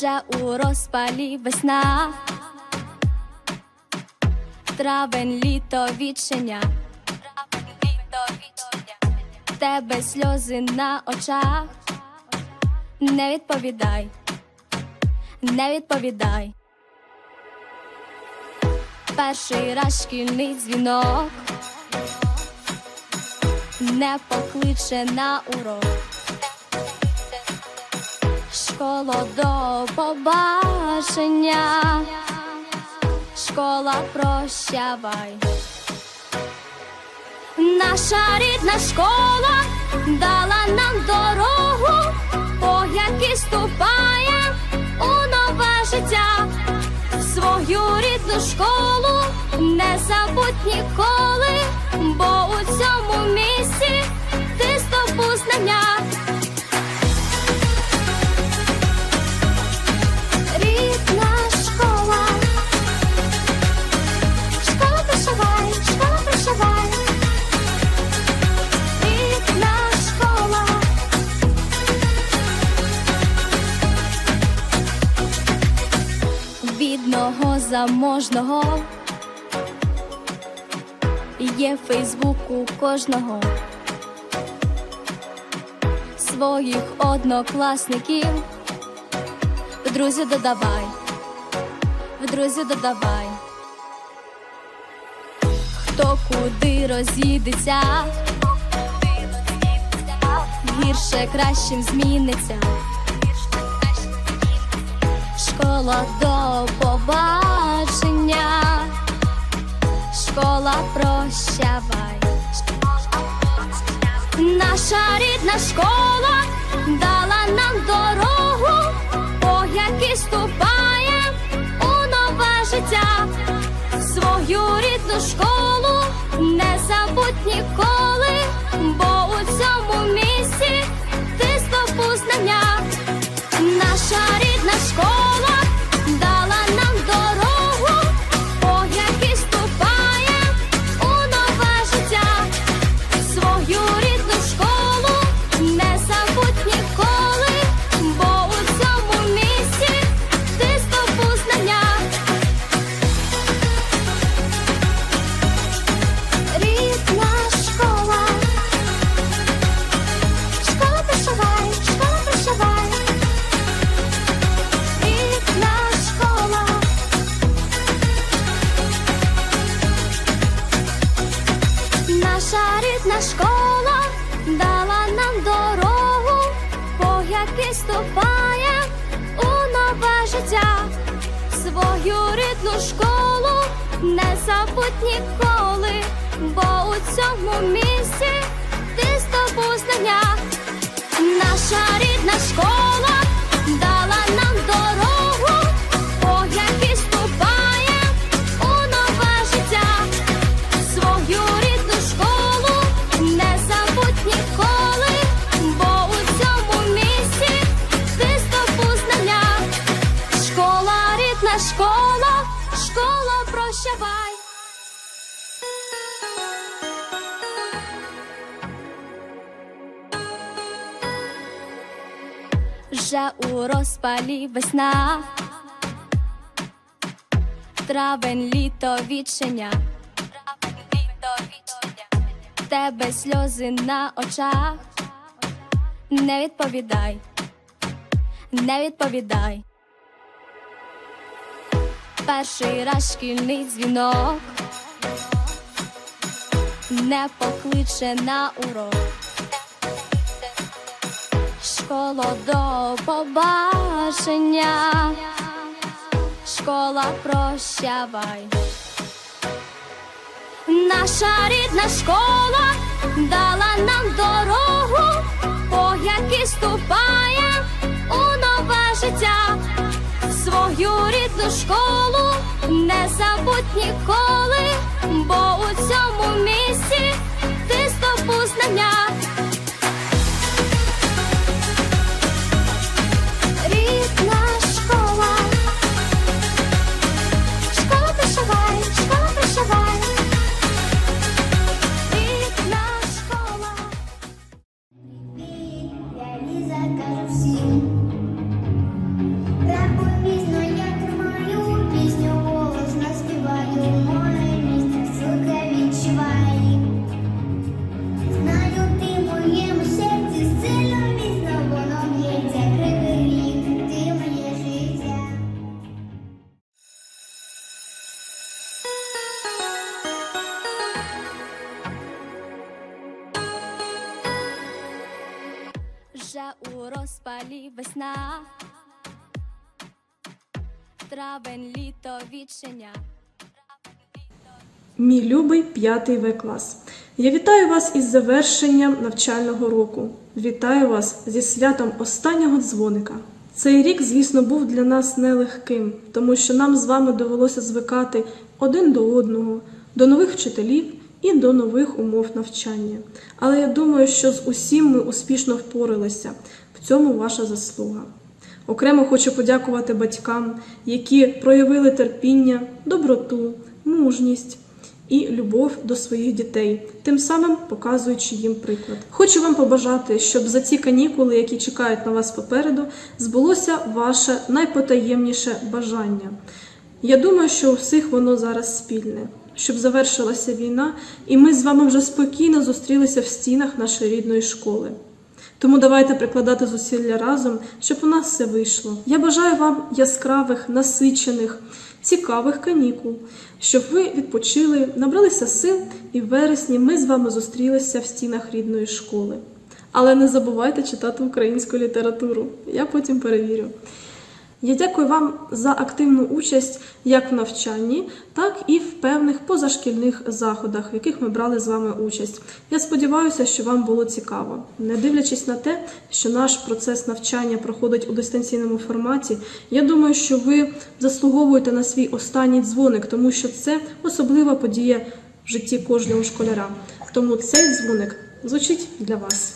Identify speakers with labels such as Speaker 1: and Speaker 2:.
Speaker 1: вже у розпалі весна, травень, літо, вічення, тебе сльози на очах, не відповідай, не відповідай. Перший раз шкільний дзвінок не покличе на урок. Школа до побачення, школа прощавай. Наша рідна школа дала нам дорогу, по якій ступає у нове життя. Свою рідну школу не забудь ніколи, бо у цьому місці ти здобув знання. Бідного заможного є Фейсбук у кожного своїх однокласників. В друзі додавай, в друзі додавай, хто куди розійдеться, гірше кращим зміниться. Школа до побачення, школа прощавай. Наша рідна школа дала нам дорогу, по якій ступає у нове життя. Свою рідну школу не забудь ніколи, по якій ступає у нове життя. Свою рідну школу не забудь ніколи, бо у цьому місці ти здобув знання. Вже у розпалі весна, травень, літо, вічення. Тебе сльози на очах. Не відповідай, не відповідай. Перший раз шкільний дзвінок не покличе на урок. Школа до побачення, школа прощавай. Наша рідна школа дала нам дорогу, по якій ступає у нове життя. Свою рідну школу не забудь ніколи, бо у цьому далі весна. Травень, літо, вічення.
Speaker 2: Мій любий п'ятий В клас. Я вітаю вас із завершенням навчального року. Вітаю вас зі святом останнього дзвоника. Цей рік, звісно, був для нас нелегким, тому що нам з вами довелося звикати один до одного, до нових вчителів і до нових умов навчання. Але я думаю, що з усім ми успішно впоралися. Цьому ваша заслуга. Окремо хочу подякувати батькам, які проявили терпіння, доброту, мужність і любов до своїх дітей, тим самим показуючи їм приклад. Хочу вам побажати, щоб за ці канікули, які чекають на вас попереду, збулося ваше найпотаємніше бажання. Я думаю, що у всіх воно зараз спільне, щоб завершилася війна, і ми з вами вже спокійно зустрілися в стінах нашої рідної школи. Тому давайте прикладати зусилля разом, щоб у нас все вийшло. Я бажаю вам яскравих, насичених, цікавих канікул, щоб ви відпочили, набралися сил, і в вересні ми з вами зустрілися в стінах рідної школи. Але не забувайте читати українську літературу. Я потім перевірю. Я дякую вам за активну участь як в навчанні, так і в певних позашкільних заходах, в яких ми брали з вами участь. Я сподіваюся, що вам було цікаво. Не дивлячись на те, що наш процес навчання проходить у дистанційному форматі, я думаю, що ви заслуговуєте на свій останній дзвоник, тому що це особлива подія в житті кожного школяра. Тому цей дзвоник звучить для вас.